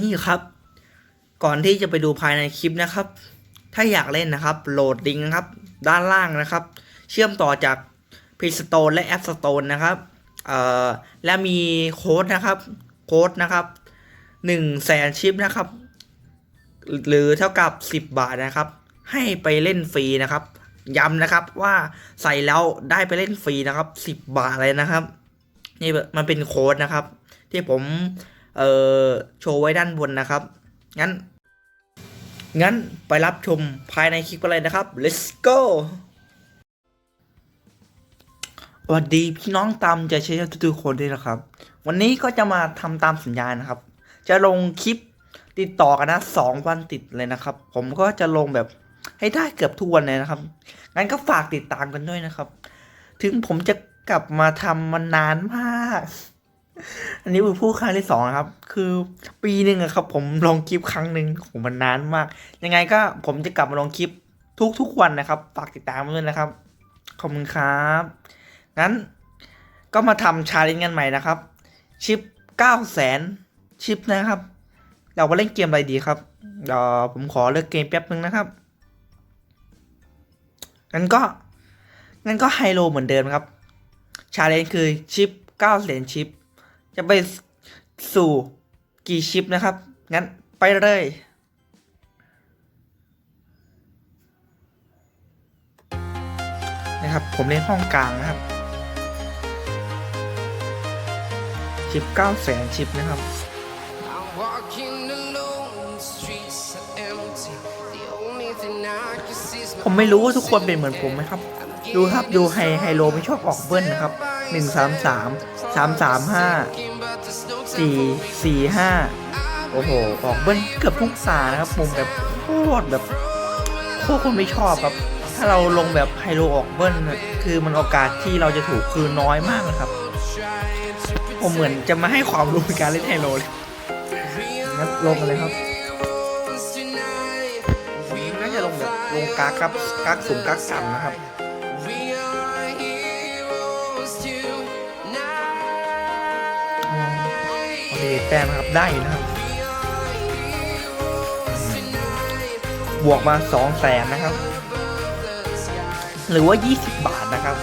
นี่ครับ ก่อนที่จะไปดูภายในคลิปนะครับ ถ้าอยากเล่นนะครับ โหลดลิงก์นะครับ ด้านล่างนะครับ เชื่อมต่อจาก Play Store และ App Store นะครับเอ่อและมีโค้ดนะครับ โค้ดนะครับหนึ่งแสนชิปนะครับ หรือเท่ากับ10บาทนะครับ ให้ไปเล่นฟรีนะครับย้ำนะครับว่าใส่แล้วได้ไปเล่นฟรีนะครับ10บาทเลยนะครับ นี่มันเป็นโค้ดนะครับ ที่ผม เอ่อโชว์ไว้ด้านบนนะครับ งั้น งั้นไปรับชมภายในคลิปกันเลยนะครับ let's go สวัสดีพี่น้องตามใจเชียร์ทุกๆคนด้วยนะครับ วันนี้ก็จะมาทำตามสัญญานะครับ จะลงคลิปติดต่อกันนะสองวันติดเลยนะครับ ผมก็จะลงแบบให้ได้เกือบทุกวันเลยนะครับ งั้นก็ฝากติดตามกันด้วยนะครับ ถึงผมจะกลับมาทำมานานมาก อันนี้เป็นผู้ครั้งที่สองนะครับ คือปีหนึ่งอะครับ ผมลองคลิปครั้งหนึ่งผมมันนานมาก ยังไงก็ผมจะกลับมาลองคลิปทุกๆวันนะครับ ฝากติดตามด้วยนะครับ ขอบคุณครับ งั้นก็มาทำชาเลนจ์กันใหม่นะครับ ชิป9 0 0แสนชิปนะครับ เรามาเล่นเกมอะไรดีครับเดี๋ยวผมขอเลือกเกมแป๊บนึงนะครับ งั้นก็ งั้นก็ไฮโลเหมือนเดิมครับ ชาเลนจ์คือชิป9แสนชิป จะไปสู่กี่ชิปนะครับ งั้นไปเลยนะครับ ผมเล่นห้องกลางนะครับ ชิป9แสนชิปนะครับ I'm walking alone, the streets are empty. The only thing I can see is ผมไม่รู้ว่าทุกคนเป็นเหมือนผมไหมครับ ดูครับ ดูไฮไฮโลไม่ชอบออกเบิ้ลนะครับ หนึ่งสามสามสามสามห้าสี่สี่ห้าโอ้โห ออกเบิ้ลเกือบทุกตานะครับมุมแบบโคตรแบบโคตรคนไม่ชอบครับ ถ้าเราลงแบบไฮโลออกเบิ้ลคือมันโอกาสที่เราจะถูกคือน้อยมากนะครับ ผมเหมือนจะมาให้ความรู้ในการเล่นไฮโลเลยงั้นลงกันเลยครับน่าจะลงแบบลงกักครับกักสูงกักต่ำนะครับ โอเคแต้มนะครับได้อยู่นะครับบวกมาสองแสนนะครับ หรือว่า 20 บาทนะครับ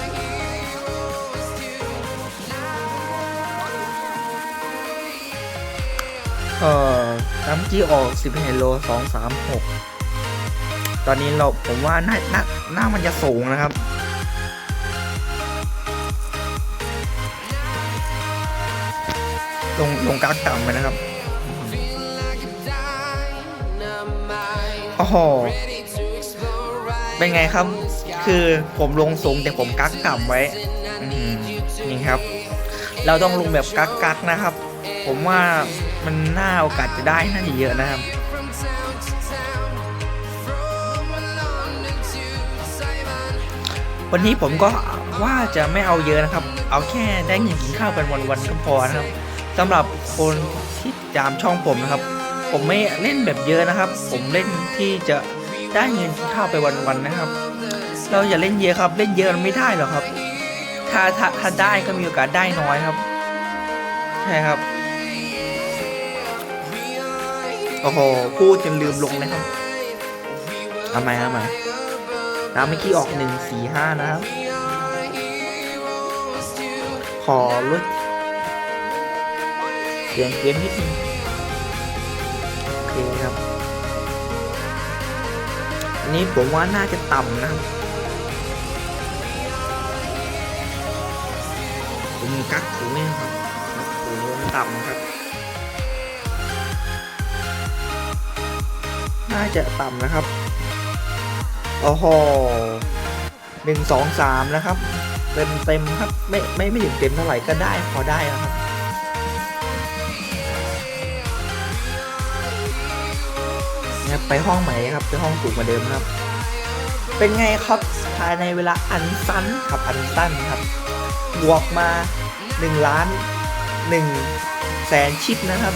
เอ่อน้ำกี้ออก10เฮโล2 3 6ตอนนี้เราผมว่าน้าน้าน้ามันจะสูงนะครับ ลงลงกลางต่ำไปนะครับโอ้โหเป็นไงครับ คือผมลงสูงแต่ผมกักต่ำไว้อืมนี่ครับ เราต้องลงแบบกักกักๆนะครับ ผมว่ามันน่าโอกาสจะได้น่าจะเยอะนะครับวันนี้ผมก็ว่าจะไม่เอาเยอะนะครับ เอาแค่ได้เงินกินข้าวกันวันๆก็พอนะครับ สำหรับคนที่ตามช่องผมนะครับ ผมไม่เล่นแบบเยอะนะครับ ผมเล่นที่จะได้เงินกินข้าวไปวันๆนะครับ เราอย่าเล่นเยอะครับ เล่นเยอะมันไม่ได้หรอกครับ ถ้าถ้าถ้าได้ก็มีโอกาสได้น้อยครับ ใช่ครับ โอ้โหพูดจนลืมลงเลยครับเอาใหม่เอาใหม่ตามเมื่อกี้ออกหนึ่งสี่ห้านะครับ ขอลด สียงเกมนิดนึงโอเคครับ อันนี้ผมว่าน่าจะต่ำนะครับ ผมกักถูนี่ครับกักถูต่ำครับ น่าจะต่ำนะครับโอ้โหหนึ่งสองสามนะครับ เต็มเต็มครับ ไม่ไม่ไม่ถึงเต็มเท่าไหร่ก็ได้พอได้นะครับ ไปห้องใหม่ครับไปห้องสูงกว่าเดิมครับ เป็นไงครับภายในเวลาอันสั้นครับอันสั้นครับ บวกมา1ล้าน1แสนชิปนะครับ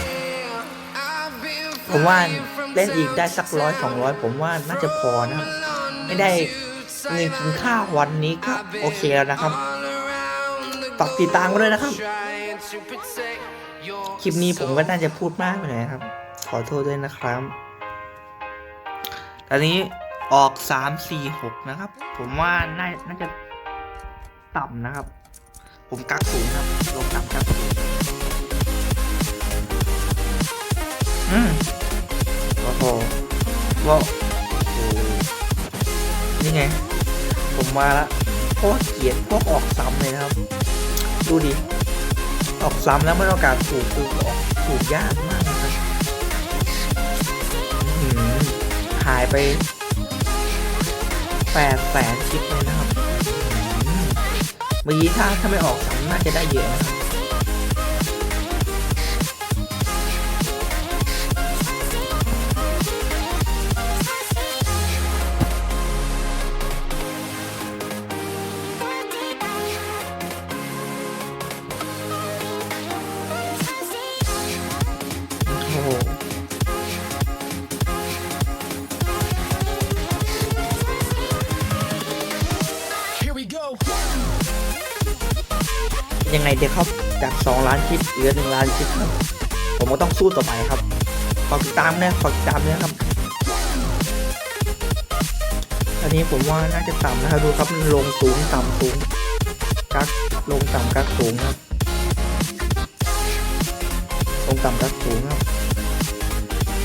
ผมว่าเล่นอีกได้สักร้อยสองร้อยผมว่าน่าจะพอนะครับ ไม่ได้เงินกินข้าววันนี้ก็โอเคแล้วนะครับฝากติดตามกันด้วยนะครับ คลิปนี้ผมก็น่าจะพูดมากไปหน่อยครับ ขอโทษด้วยนะครับ ตอนนี้ออกสามสี่หกนะครับ ผมว่าน่าน่าจะต่ำนะครับ ผมกักสูงครับลงต่ำกักสูงอืมโอ้โหว่าโอ้นี่ไง ผมมาละเพราะว่าเกียดพวกออกซ้ำเลยนะครับ ดูดิ ออกซ้ำแล้วไมันโองกาสถูกคือออกถูกยากมากนะครับ อื้อหือหายไปแปดแสนชิปเลยนะครับเมื่อกี้ถ้าถ้าไม่ออกน่าจะได้เยอะนะครับ เดี๋ยวครับจาก 2 ล้านคลิปเหลือ 1 ล้านคลิปครับผมก็ต้องสู้ต่อไปครับฝากติดตามนะฝากติดตามนะครับอันนี้ผมว่าน่าจะต่ำนะครับดูครับลงสูงต่ำสูงกักลงต่ำกักสูงครับลงต่ำกักสูงครับ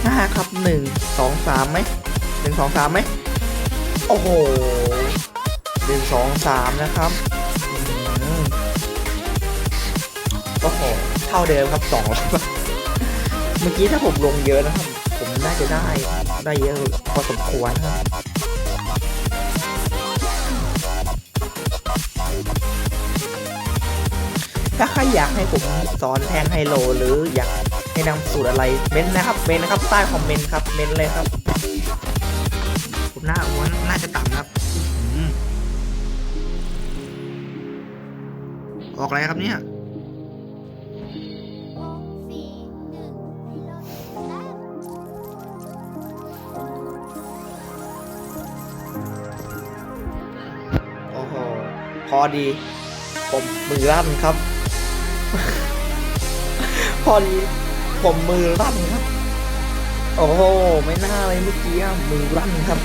น่าครับหนึ่งสองสามไหมหนึ่งสองสามไหมโอ้โหหนึ่งสองสามนะครับ โอ้โหเท่าเดิมครับสองเมื่อกี้ถ้าผมลงเยอะนะครับ ผมน่าจะได้ได้เยอะพอสมควรครับถ้าใครอยากให้ผมสอนแทงไฮโล หรืออยากให้นำสูตรอะไรเม้นนะครับเม้นนะครับใต้คอมเมนต์ครับเม้นเลยครับ ผมน่าว่าน่าจะต่ำครับอ๋อหือออกอะไรครับเนี่ย อดี ผมมือลั่นครับ พอดี ผมมือลั่นครับ โอ้โหไม่น่าเลยเมื่อกี้มือลั่นครับ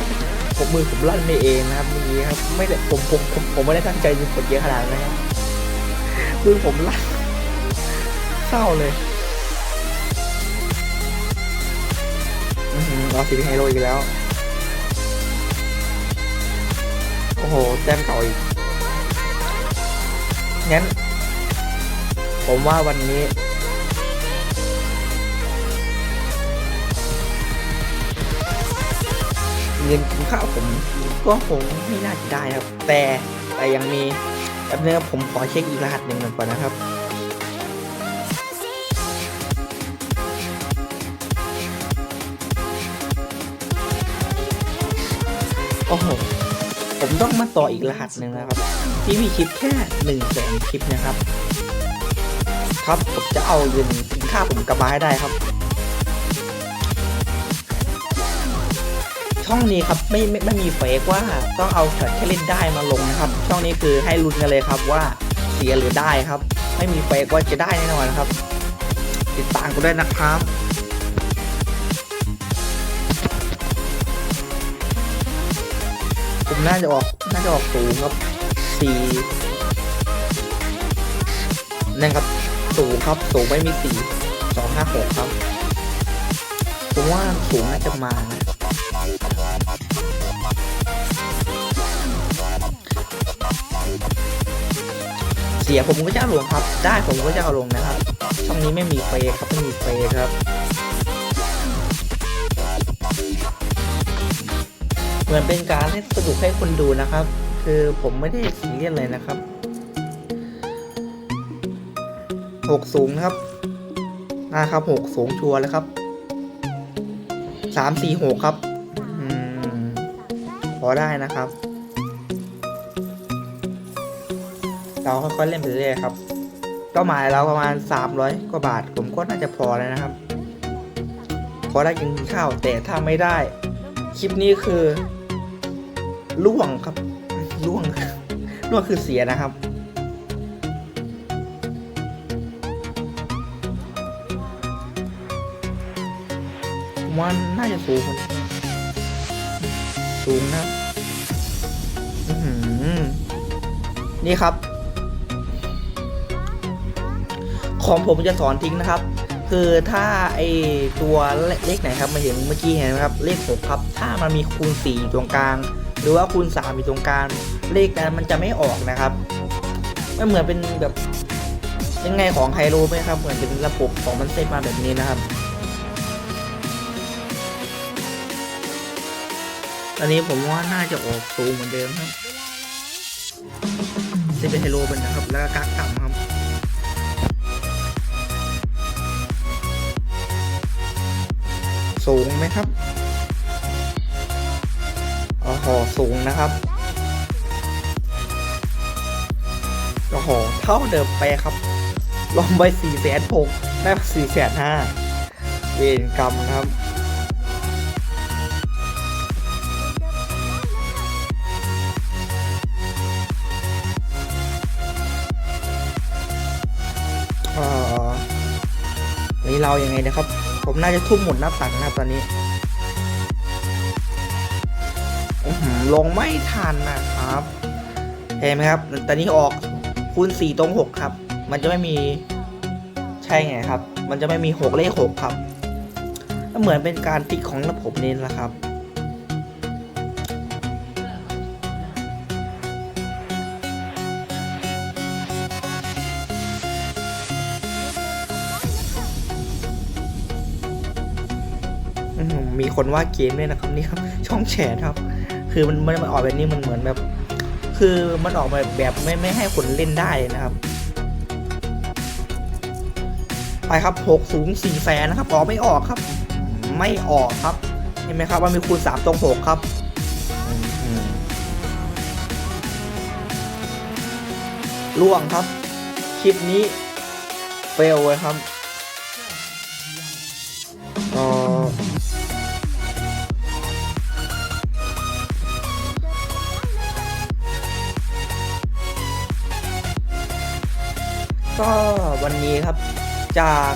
ผมมือผมลั่นไปเองนะครับเมื่อกี้ครับ ไม่ได้ผมผมผมผมไม่ได้ตั้งใจยิงกดเยอะขนาดนั้นครับมือผมลั่นเศร้าเลยอือหือเอสีไฮโลอีกแล้ว โอ้โห แต้มเก่าอีก งั้น ผมว่าวันนี้ เงินกินข้าวผมก็คงไม่น่าจะได้ครับ แต่แต่ยังมีแป๊บนึงผมขอเช็คอีกรหัสหนึ่งก่อนนะครับโอ้โห ผมต้องมาต่ออีกรหัสหนึ่งนะครับ ที่มีคลิปแค่หนึ่งแสนคลิปนะครับ ครับผมจะเอาเงินสินค้าผมกลับมาให้ได้ครับ ช่องนี้ครับไม่ไม่ไม่มีเฟกว่าต้องเอาช็อตแค่เล่นได้มาลงนะครับ ช่องนี้คือให้ลุ้นกันเลยครับว่าเสียหรือได้ครับ ไม่มีเฟกว่าจะได้แน่นอนนะครับ ติดตามกันด้วยนะครับ ผมน่าจะออกน่าจะออกสูงครับสี่นั่นครับสูงครับสูงไม่มีสี่สองห้าหกครับผมว่าสูงน่าจะมานะเสียผมก็จะเอาลงครับ ได้ผมก็จะเอาลงนะครับ ช่องนี้ไม่มีเฟซครับไม่มีเฟซครับ มือนเป็นการให้สนุกให้คนดูนะครับ คือผมไม่ได้ซีเรียสเลยนะครับหกสูงครับนะครับหกสูงชัวร์แล้วครับสามสี่หกครับอืมพอได้นะครับ เราค่อยๆเล่นไปเรื่อยๆครับเป้าหมายเราประมาณสามร้อยกว่าบาท ผมก็น่าจะพอแล้วนะครับ พอได้กินข้าวแต่ถ้าไม่ได้ คลิปนี้คือ ล่วงครับล่วงล่วงคือเสียนะครับมว่าน่าจะสูงสูงนะนี่ครับ ของผมจะสอนทิ้งนะครับ คือถ้าไอตัวเลขไหนครับมาเห็นเมื่อกี้เห็นไหมครับ เลขหกครับ ถ้ามันมีคูณสี่อยู่ตรงกลาง หรือว่าคูณสามอยู่ตรงกลางเลขนั้นมันจะไม่ออกนะครับมันเหมือนเป็นแบบยังไงของไฮโลไหมครับ เหมือนเป็นระบบของมันเซตมาแบบนี้นะครับ อันนี้ผมว่าน่าจะออกสูงเหมือนเดิมครับเซตเป็นไฮโลเป็นนะครับ แล้วก็กักต่ำครับสูงไหมครับ หอสูงนะครับโอ้โหเท่าเดิมไปครับลองไปสี่แสนหกได้สี่แสนห้าเวรกรรมครับเอ่อนี่เรายังไงนะครับ ผมน่าจะทุ่มหมดหน้าตักนะครับตอนนี้ ลงไม่ทันนะครับเห็นไหมครับ ตอนนี้ออกคูณ4ตรง6ครับ มันจะไม่มีใช่ไงครับ มันจะไม่มี 6 เลข 6 ครับเหมือนเป็นการติ๊กของระบบนี้แหละครับมีคนว่าเกมด้วยนะครับนี่ครับ ช่องแชร์ครับ คือมันมันมันออกแบบนี้มันเหมือนแบบ คือมันออกมาแบบไม่ไม่ให้คนเล่นได้นะครับ ไปครับหกสูงสี่แสนนะครับออกไม่ออกครับ ไม่ออกครับเห็นไหมครับว่ามีคูณสามตรงหกครับล่วงครับ คลิปนี้เฟลเลยครับ ก็วันนี้ครับจาก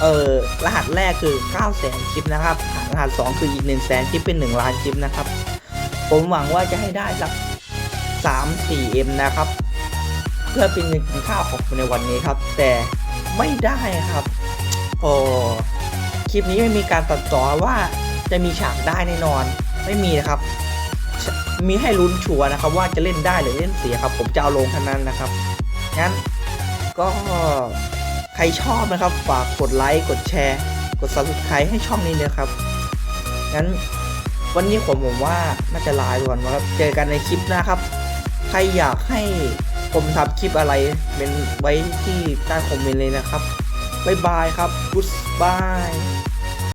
เอ่อรหัสแรกคือ9แสนคลิปนะครับรหัส 2 คืออีก 1 0 0 0 0แสนคลิปเป็น 1 ล้านคลิปนะครับ ผมหวังว่าจะให้ได้สัก3 4 M นะครับ เพื่อเป็นเงินกินข้าวของผมในวันนี้ครับ แต่ไม่ได้ครับโอ้คลิปนี้ไม่มีการตัดต่อว่าจะมีฉากได้แน่นอน ไม่มีนะครับ มีให้ลุ้นชัวร์นะครับ ว่าจะเล่นได้หรือเล่นเสียครับ ผมจะเอาลงเท่านั้นนะครับงั้น ก็ใครชอบนะครับ ฝากกดไลค์กดแชร์ กด subscribe ให้ช่องนี้นะครับ งั้นวันนี้ผมผมว่าน่าจะลาก่อนนะครับ เจอกันในคลิปหน้าครับ ใครอยากให้ผมทำคลิปอะไรเป็นไว้ที่ใต้คอมเมนต์เลยนะครับ บ๊ายบายครับ Goodbye